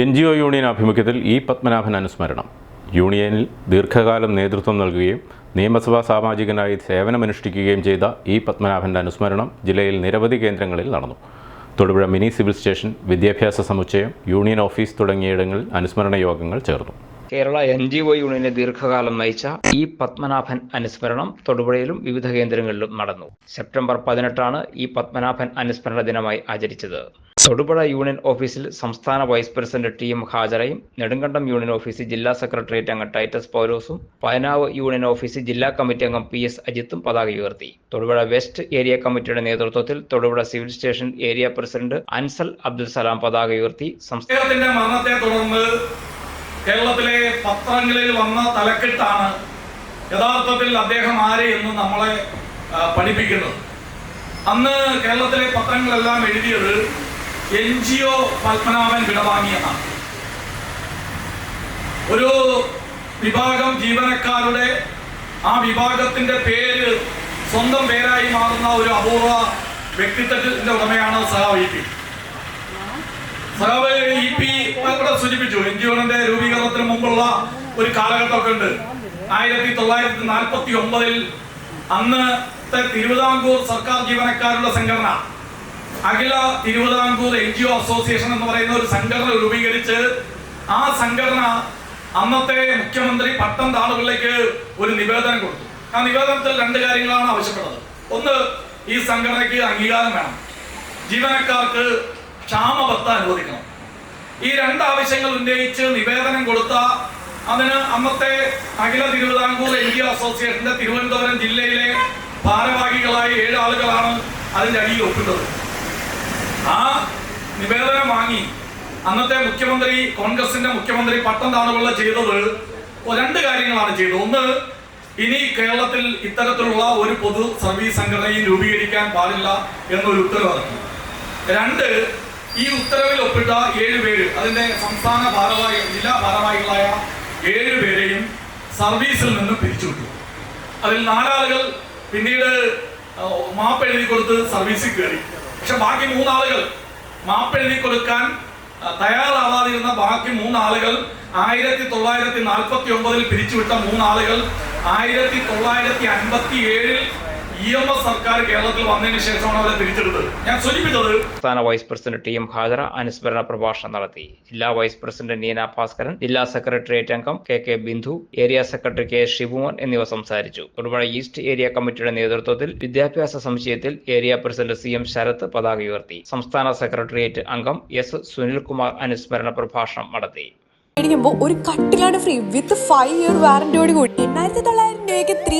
N G O union ആഭിമുഖ്യത്തിൽ E Padmanabhan അനുസ്മരണം. യൂണിയനിൽ ദീർഘകാലം നേതൃത്വം നൽകുകയും നിയമസഭാ സാമാജികനായി സേവനമനുഷ്ഠിക്കുകയും ചെയ്ത ഇ പത്മനാഭന്റെ അനുസ്മരണം ജില്ലയിൽ നിരവധി കേന്ദ്രങ്ങളിൽ നടന്നു. തൊടുപുഴ മിനി സിവിൽ സ്റ്റേഷൻ വിദ്യാഭ്യാസ സമുച്ചയം യൂണിയൻ ഓഫീസ് തുടങ്ങിയിടങ്ങളിൽ അനുസ്മരണ യോഗങ്ങൾ ചേർന്നു. കേരള എൻ ജി ഒ യൂണിയനെ ദീർഘകാലം നയിച്ച ഇ പത്മനാഭൻ അനുസ്മരണം തൊടുപുഴയിലും വിവിധ കേന്ദ്രങ്ങളിലും നടന്നു. സെപ്റ്റംബർ പതിനെട്ടാണ് ഇ പത്മനാഭൻ അനുസ്മരണ ദിനമായി ആചരിച്ചത്. തൊടുപുഴ യൂണിയൻ ഓഫീസിൽ സംസ്ഥാന വൈസ് പ്രസിഡന്റ് ടി എം ഹാജറയും നെടുങ്കണ്ടം യൂണിയൻ ഓഫീസിൽ ജില്ലാ സെക്രട്ടേറിയറ്റ് അംഗം ടൈറ്റസ് പൗലോസും പയനാവ് യൂണിയൻ ഓഫീസിൽ ജില്ലാ കമ്മിറ്റി അംഗം പി എസ് അജിത്തും പതാക ഉയർത്തി. തൊടുപുഴ വെസ്റ്റ് ഏരിയ കമ്മിറ്റിയുടെ നേതൃത്വത്തിൽ Thodupuzha civil station area president Ansal Abdul Salam പതാക ഉയർത്തി സംസ്ഥാന അദ്ദേഹത്തിന്റെ മരണത്തെ തുടർന്ന് കേരളത്തിലെ പത്രങ്ങളിൽ വന്ന തലക്കെട്ടാണ് യഥാർത്ഥത്തിൽ അദ്ദേഹം ആര് എന്ന് നമ്മളെ പഠിപ്പിക്കുന്നത്. അന്ന് കേരളത്തിലെ പത്രങ്ങളെല്ലാം എഴുതിയത് എൻ ജി ഒ പത്മനാഭൻ വിടവാങ്ങിയെന്നാണ് ഒരു വിഭാഗം ജീവനക്കാരുടെ ആ വിഭാഗത്തിന്റെ പേര് സ്വന്തം പേരായി മാറുന്ന ഒരു അപൂർവ വ്യക്തിത്വത്തിന്റെ ഉടമയാണ് സഹാവ് ഇ പി. സഹാവ് ഇ പി സൂചിപ്പിച്ചു എൻ ജി ഒന്റെ രൂപീകരണത്തിന് മുമ്പുള്ള ഒരു കാലഘട്ടമൊക്കെ ഉണ്ട്. ആയിരത്തി തൊള്ളായിരത്തി നാൽപ്പത്തി ഒമ്പതിൽ അന്നത്തെ തിരുവിതാംകൂർ സർക്കാർ ജീവനക്കാരുടെ സംഘടന അഖില Thiruvithamkoor N G O association എന്ന് പറയുന്ന ഒരു സംഘടന രൂപീകരിച്ച് ആ സംഘടന അന്നത്തെ മുഖ്യമന്ത്രി പട്ടം താളുകളിലേക്ക് ഒരു നിവേദനം കൊടുത്തു. ആ നിവേദനത്തിൽ രണ്ട് കാര്യങ്ങളാണ് ആവശ്യപ്പെട്ടത്. ഒന്ന് ഈ സംഘടനയ്ക്ക് അംഗീകാരം വേണം. ജീവനക്കാർക്ക് ക്ഷാമബത്ത അനുവദിക്കണം. ഈ രണ്ട് ആവശ്യങ്ങൾ ഉന്നയിച്ച് നിവേദനം കൊടുത്ത അതിന് അന്നത്തെ അഖില തിരുവിതാംകൂർ എൻ ജി അസോസിയേഷന്റെ തിരുവനന്തപുരം ജില്ലയിലെ ഭാരവാഹികളായ ഏഴ് ആളുകളാണ് അതിന്റെ അടിയിൽ ഒപ്പിട്ടത്. ആ നിവേദനം വാങ്ങി അന്നത്തെ മുഖ്യമന്ത്രി കോൺഗ്രസിന്റെ മുഖ്യമന്ത്രി പട്ടം താണുള്ള ചെയ്തത് രണ്ട് കാര്യങ്ങളാണ് ചെയ്തത്. ഒന്ന് ഇനി കേരളത്തിൽ ഇത്തരത്തിലുള്ള ഒരു പൊതു സർവീസ് സംഘടനയും രൂപീകരിക്കാൻ പാടില്ല എന്നൊരു ഉത്തരവ് രണ്ട് ഈ ഉത്തരവിൽ ഒപ്പിട്ട ഏഴുപേര് അതിന്റെ സംസ്ഥാന ഭാരവാഹി ജില്ലാ ഭാരവാഹികളായ ഏഴുപേരെയും സർവീസിൽ നിന്ന് പിരിച്ചുവിട്ടു. അതിൽ നാലാളുകൾ പിന്നീട് മാപ്പ് എഴുതി കൊടുത്ത് സർവീസിൽ കയറി. പക്ഷെ ബാക്കി മൂന്നാളുകൾ മാപ്പ് എഴുതി കൊടുക്കാൻ തയ്യാറാവാതിരുന്ന ബാക്കി മൂന്നാളുകൾ ആയിരത്തി തൊള്ളായിരത്തി നാൽപ്പത്തി ഒമ്പതിൽ പിരിച്ചുവിട്ട മൂന്നാളുകൾ ആയിരത്തി തൊള്ളായിരത്തി അൻപത്തി ഏഴിൽ സർക്കാർ കേരളത്തിൽ വന്നതിന് ശേഷമാണ് അവരെ തിരിച്ചെടുത്തത് ഞാൻ സൂചിപ്പിച്ചത് സംസ്ഥാന vice president T M Hajara അനുസ്മരണ പ്രഭാഷണം നടത്തി. ജില്ലാ വൈസ് പ്രസിഡന്റ് നീന ഭാസ്കരൻ ജില്ലാ സെക്രട്ടേറിയറ്റ് അംഗം K K Bindu area secretary K Shibumon എന്നിവ സംസാരിച്ചു. തൊടുപുഴ ഈസ്റ്റ് ഏരിയ കമ്മിറ്റിയുടെ നേതൃത്വത്തിൽ വിദ്യാഭ്യാസ സമുച്ചയത്തിൽ area president C M Sarath പതാക ഉയർത്തി. സംസ്ഥാന സെക്രട്ടേറിയറ്റ് അംഗം എസ് സുനിൽകുമാർ അനുസ്മരണ പ്രഭാഷണം നടത്തി. മേടിക്കുമ്പോൾ ഒരു കട്ടിലാണ് ഫ്രീ വിത്ത് ഫൈവ് ഇയർ വാറന്റിയോട് കൂടി. എണ്ണായിരത്തി തൊള്ളായിരം രൂപയ്ക്ക് ത്രീ